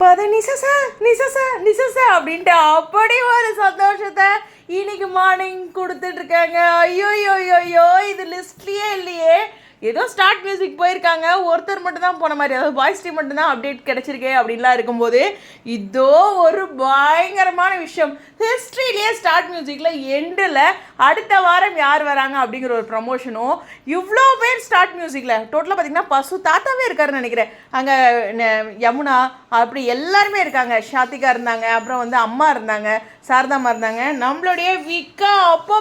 பத நிசச நிசச நிசச அப்படின்ட்டு அப்படி ஒரு சந்தோஷத்தை இன்னைக்கு மார்னிங் கொடுத்துட்ருக்காங்க ஐயோ ஐயோ ஐயோ, இது லிஸ்ட்லேயே இல்லையே. ஏதோ ஸ்டார்ட் மியூசிக் போயிருக்காங்க. ஒருத்தர் மட்டும் தான் போன மாதிரி. அதாவது பாய்ஸ் டீம் மட்டும் தான் அப்டேட் கிடைச்சிருக்கே அப்படின்லாம் இருக்கும்போது இதோ ஒரு பயங்கரமான விஷயம். ஹிஸ்ட்ரியிலேயே ஸ்டார்ட் மியூசிக்கில் எண்டில் அடுத்த வாரம் யார் வராங்க அப்படிங்கிற ஒரு ப்ரமோஷனும் இவ்வளோ பேர் ஸ்டார்ட் மியூசிக்கில் டோட்டலாக பார்த்தீங்கன்னா பசு தாத்தாவே இருக்காருன்னு நினைக்கிறேன். அங்கே யமுனா அப்படி எல்லாருமே இருக்காங்க. ஷாத்திகா இருந்தாங்க அப்புறம் வந்து அம்மா இருந்தாங்க சாரதாமா இருந்தாங்க. நம்மளுடைய விக்கா அப்போ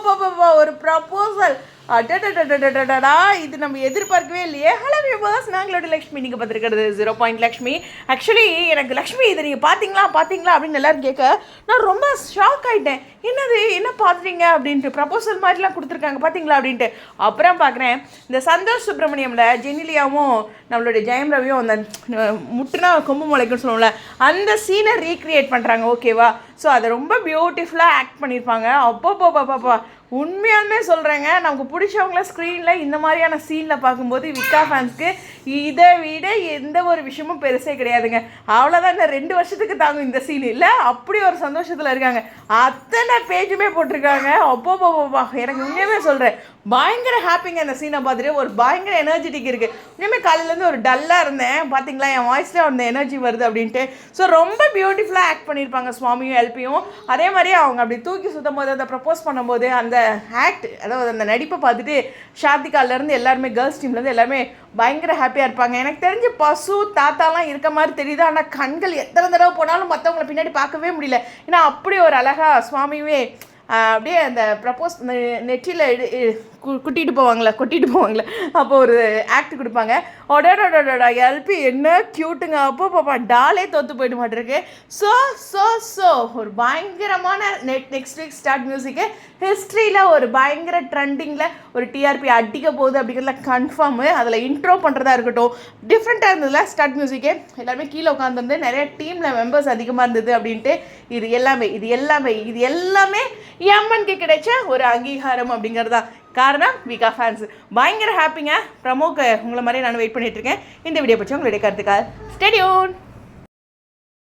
ஒரு ப்ரப்போசல் அடடடடடடடா இது நம்ம எதிர்பார்க்கவே இல்லையே. ஹலோ வியூவர்ஸ் நாங்களோட லக்ஷ்மி. நீங்கள் பார்த்துருக்கிறது ஜீரோ பாயிண்ட் லக்ஷ்மி ஆக்சுவலி எனக்கு லக்ஷ்மி இதை நீங்கள் பார்த்தீங்களா? பார்த்தீங்களா? அப்படின்னு எல்லோரும் கேட்க நான் ரொம்ப ஷாக் ஆகிட்டேன் என்னது? என்ன பார்த்துட்டீங்க? அப்படின்ட்டு ப்ரப்போசல் மாதிரிலாம் கொடுத்துருக்காங்க. பார்த்தீங்களா? அப்படின்ட்டு. அப்புறம் பார்க்குறேன். இந்த சந்தோஷ் சுப்பிரமணியமில் ஜெனிலியாவும் நம்மளுடைய ஜெயம் ரவியும் அந்த முட்டுனா கொம்பு முளைக்குன்னு சொல்லுவோம்ல அந்த சீனை ரீக்ரியேட் பண்ணுறாங்க ஓகேவா ஸோ அதை ரொம்ப பியூட்டிஃபுல்லாக ஆக்ட் பண்ணியிருப்பாங்க அப்போ பாப்பா உண்மையாலுமே சொல்கிறேங்க நமக்கு பிடிச்சவங்கள ஸ்க்ரீனில் இந்த மாதிரியான சீனில் பார்க்கும்போது விக்கா ஃபேன்ஸ்க்கு இதை விட எந்த ஒரு விஷயமும் பெருசே கிடையாதுங்க. அவ்வளோதான் இந்த ரெண்டு வருஷத்துக்கு தாங்கும் இந்த சீன் இல்லை அப்படி ஒரு சந்தோஷத்தில் இருக்காங்க. அத்தனை பேஜுமே போட்டிருக்காங்க. அப்போ போப்பா எனக்கு உண்மையுமே சொல்கிறேன் பயங்கர ஹாப்பிங்க இந்த சீனை பார்த்துட்டு ஒரு பயங்கர எனர்ஜெட்டிக் இருக்குது உண்மையுமே காலையிலேருந்து ஒரு டல்லாக இருந்தேன். பார்த்தீங்களா என் வாய்ஸில் அந்த எனர்ஜி வருது அப்படின்ட்டு. ஸோ ரொம்ப பியூட்டிஃபுல்லாக ஆக்ட் பண்ணியிருப்பாங்க சுவாமியும் எல்பியும் அதே மாதிரி அவங்க அப்படி தூக்கி சுத்தும் போது அதை ப்ரப்போஸ் பண்ணும்போது அந்த ஆக்ட் அதாவது அந்த நடிப்பை பார்த்துட்டு ஷாதிகாலேருந்து எல்லாருமே கேர்ள்ஸ் டீம்லேருந்து எல்லாருமே பயங்கர ஹாப்பியாக இருப்பாங்க. எனக்கு தெரிஞ்சு பசு தாத்தாலாம் இருக்க மாதிரி தெரியுது. ஆனால் கண்கள் எத்தனை தடவை போனாலும் மற்றவங்கள பின்னாடி பார்க்கவே முடியல. ஏன்னா அப்படி ஒரு அழகாக சுவாமியுமே அப்படியே அந்த ப்ரப்போஸ் நெற்றியில் குட்டிட்டு போவாங்களே கொட்டிட்டு போவாங்களே. அப்போ ஒரு ஆக்ட் கொடுப்பாங்க. ஒடடடடா எல்பி என்ன க்யூட்டுங்க அப்போ பாப்பா டாலே தோத்து போயிட்டு மாட்டிருக்கு ஸோ ஸோ ஸோ ஒரு பயங்கரமான நெட் நெக்ஸ்ட் வீக் ஸ்டார்ட் மியூசிக்கு ஹிஸ்ட்ரியில் ஒரு பயங்கர ட்ரெண்டிங்கில் ஒரு டிஆர்பி அடிக்க போகுது அப்படிங்கிறதுல கன்ஃபார்மு அதில் இன்ட்ரோ பண்ணுறதா இருக்கட்டும் டிஃப்ரெண்ட்டாக இருந்ததுல ஸ்டார்ட் மியூசிக்கே எல்லாருமே கீழே உட்காந்துருந்து நிறைய டீமில் மெம்பர்ஸ் அதிகமாக இருந்தது அப்படின்ட்டு இது எல்லாமே இது எல்லாமே இது எல்லாமே எம்என்கே கிடைச்ச ஒரு அங்கீகாரம் அப்படிங்கிறது தான் காரணம் விகா ஃபேன்ஸ் பயங்கர ஹாப்பிங்க ப்ரமோக்கு உங்களை மாதிரி நான் வெயிட் பண்ணிட்டு இருக்கேன். இந்த வீடியோ பற்றி உங்களுடைய கருத்துக்கால் ஸ்டெடியூன்